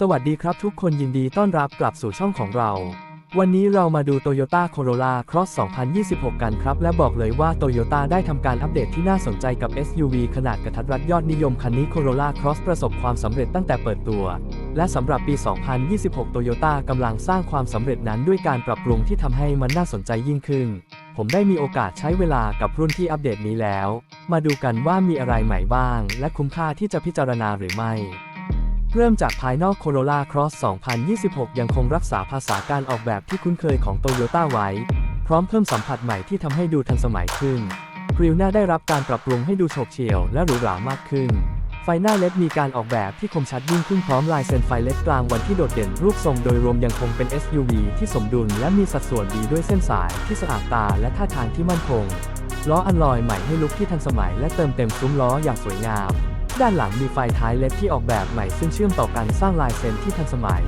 สวัสดีครับทุกคนยินดีต้อนรับกลับสู่ช่องของเรา วันนี้เรามาดู Toyota Corolla Cross 2026 กันครับ และบอกเลยว่า Toyota ได้ทำการอัปเดตที่น่าสนใจกับ SUV ขนาดกระทัดรัดยอดนิยมคันนี้ Corolla Cross ประสบความสำเร็จตั้งแต่เปิดตัว และสำหรับปี 2026 Toyota กำลังสร้างความสำเร็จนั้นด้วยการปรับปรุงที่ทำให้มันน่าสนใจยิ่งขึ้น ผมได้มีโอกาสใช้เวลากับรุ่นที่อัปเดตนี้แล้ว มาดูกันว่ามีอะไรใหม่บ้าง และคุ้มค่าที่จะพิจารณาหรือไม่ เริ่มจากภายนอก Corolla Cross 2026 ยังคงรักษาภาษาการออกแบบที่คุ้นเคยของ Toyota ไว้ พร้อมเพิ่มสัมผัสใหม่ที่ทำให้ดูทันสมัยขึ้นกริลหน้าได้รับการปรับปรุงให้ดูโฉบเฉี่ยวและหรูหรามากขึ้น ไฟหน้าเล็ดมีการออกแบบที่คมชัดยิ่งขึ้นพร้อมลายเซ็นไฟเลดกลางวันที่โดดเด่นรูปทรงโดยรวมยังคงเป็น SUV ที่สมดุลและมีสัดส่วนดีด้วยเส้นสายที่สะอาดตาและท่าทางที่มั่นคง ล้ออัลลอยใหม่ให้ลุคที่ทันสมัยและเติมเต็มซุ้มล้ออย่างสวยงาม ด้านหลังมีไฟท้ายเล็ดที่ออกแบบใหม่ซึ่งเชื่อมต่อกันสร้างลายเซ็นที่ทันสมัย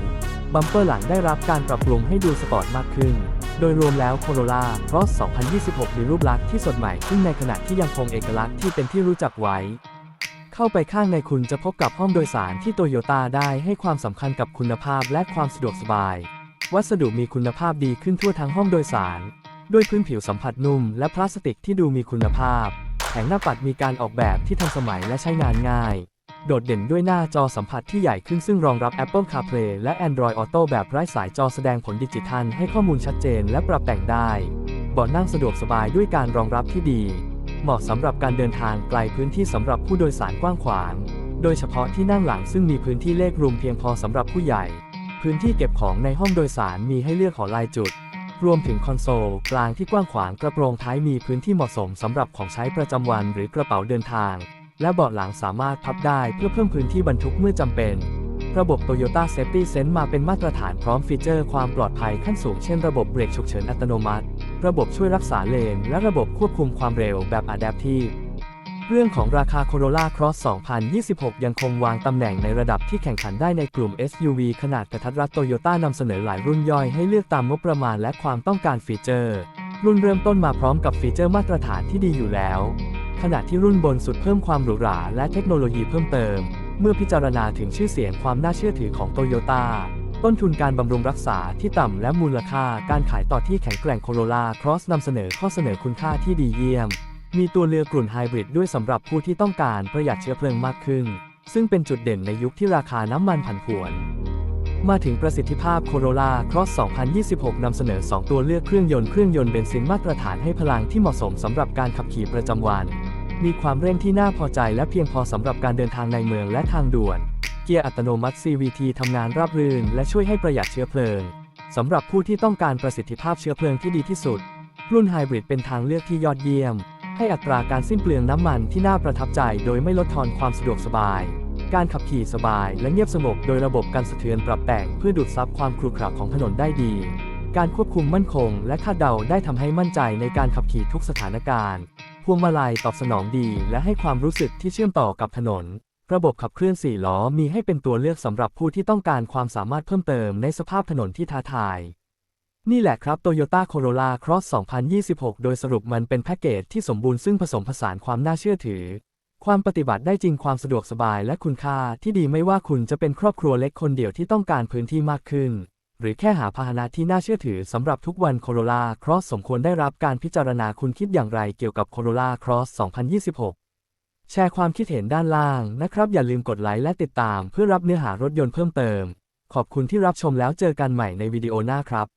บัมเปอร์หลังได้รับการปรับปรุงให้ดูสปอร์ตมากขึ้น โดยรวมแล้ว Corolla Cross 2026 มีรูปลักษณ์ที่สดใหม่ขึ้นในขณะที่ยังคงเอกลักษณ์ที่เป็นที่รู้จักไว้ เข้าไปข้างในคุณจะพบกับห้องโดยสารที่โตโยต้าได้ให้ความสำคัญกับคุณภาพและความสะดวกสบาย วัสดุมีคุณภาพดีขึ้นทั่วทั้งห้องโดยสาร ด้วยพื้นผิวสัมผัสนุ่มและพลาสติกที่ดูมีคุณภาพ แผงหน้าปัดมีการออกแบบที่ทันสมัยและใช้งานง่าย โดดเด่นด้วยหน้าจอสัมผัสที่ใหญ่ขึ้นซึ่งรองรับ Apple CarPlay และ Android Auto แบบไร้สายจอแสดงผลดิจิทัลให้ข้อมูลชัดเจนและปรับแต่งได้เบาะนั่งสะดวกสบายด้วยการรองรับที่ดี เหมาะสำหรับการเดินทางไกลพื้นที่สำหรับผู้โดยสารกว้างขวาง โดยเฉพาะที่นั่งหลังซึ่งมีพื้นที่เลขรูมเพียงพอสำหรับผู้ใหญ่ พื้นที่เก็บของในห้องโดยสารมีให้เลือกหอลายจุด รวมถึงคอนโซลกลางที่กว้างขวางกระโปรงท้ายมีพื้นที่เหมาะสมสำหรับของใช้ประจำวันหรือกระเป๋าเดินทาง และเบาะหลังสามารถพับได้เพื่อเพิ่มพื้นที่บรรทุกเมื่อจำเป็น ระบบ Toyota Safety Sense มาเป็นมาตรฐานพร้อมฟีเจอร์ความปลอดภัยขั้นสูงเช่นระบบเบรกฉุกเฉินอัตโนมัติ ระบบช่วยรักษาเลน และระบบควบคุมความเร็วแบบ Adaptive เรื่องของราคา Corolla Cross 2026 ยังคงวางตำแหน่งในระดับที่แข่งขันได้ในกลุ่ม SUV ขนาดกระทัดรัดโตโยต้านำเสนอหลายรุ่นย่อยให้เลือกตามงบประมาณและความต้องการฟีเจอร์ รุ่นเริ่มต้นมาพร้อมกับฟีเจอร์มาตรฐานที่ดีอยู่แล้ว ขณะที่รุ่นบนสุดเพิ่มความหรูหราและเทคโนโลยีเพิ่มเติม เมื่อพิจารณาถึงชื่อเสียงความน่าเชื่อถือของโตโยต้าต้นทุนการบำรุงรักษาที่ต่ำและมูลค่าการขายต่อที่แข็งแกร่ง Corolla Cross นำเสนอข้อเสนอคุณค่าที่ดีเยี่ยม มีตัวเรือกลุ่นไฮบริดด้วยสำหรับผู้ที่ต้องการประหยัดเชื้อเพลิงมากขึ้น ซึ่งเป็นจุดเด่นในยุคที่ราคาน้ำมันผันผวน มาถึงประสิทธิภาพ Corolla Cross 2026 นำเสนอ 2 ตัวเลือกเครื่องยนต์เครื่องยนต์เบนซินมาตรฐานให้พลังที่เหมาะสมสำหรับการขับขี่ประจำวัน มีความเร่งที่น่าพอใจและเพียงพอสำหรับการเดินทางในเมืองและทางด่วน เกียร์อัตโนมัติ CVT ทำงานราบรื่น และช่วยให้ประหยัดเชื้อเพลิงสำหรับผู้ที่ต้องการประสิทธิภาพเชื้อเพลิงที่ดีที่สุดรุ่นไฮบริดเป็นทางเลือกที่ยอดเยี่ยม ให้อัตราการสิ้นเปลืองน้ำมันที่น่าประทับใจโดยไม่ลดทอนความสะดวกสบาย การขับขี่สบายและเงียบสงบโดยระบบการสะเทือนปรับแต่งเพื่อดูดซับความครุขระของถนนได้ดี การควบคุมมั่นคงและคาดเดาได้ทำให้มั่นใจในการขับขี่ทุกสถานการณ์ พวงมาลัยตอบสนองดีและให้ความรู้สึกที่เชื่อมต่อกับถนน ระบบขับเคลื่อน4ล้อมีให้เป็นตัวเลือกสำหรับผู้ที่ต้องการความสามารถเพิ่มเติมในสภาพถนนที่ท้าทาย นี่แหละครับ Toyota Corolla Cross 2026 โดยสรุปมันเป็นแพ็กเกจที่สมบูรณ์ซึ่งผสมผสานความน่าเชื่อถือ ความปฏิบัติได้จริงความสะดวกสบายและคุณค่าที่ดีไม่ว่าคุณจะเป็นครอบครัวเล็กคนเดียวที่ต้องการพื้นที่มากขึ้น หรือแค่หาพาหนะที่น่าเชื่อถือสำหรับทุกวัน Corolla Cross สมควรได้รับการพิจารณาคุณคิดอย่างไรเกี่ยวกับ Corolla Cross 2026 แชร์ความคิดเห็นด้านล่างนะครับ อย่าลืมกดไลค์และติดตาม เพื่อรับเนื้อหารถยนต์เพิ่มเติม ขอบคุณที่รับชมแล้วเจอกันใหม่ในวิดีโอหน้าครับ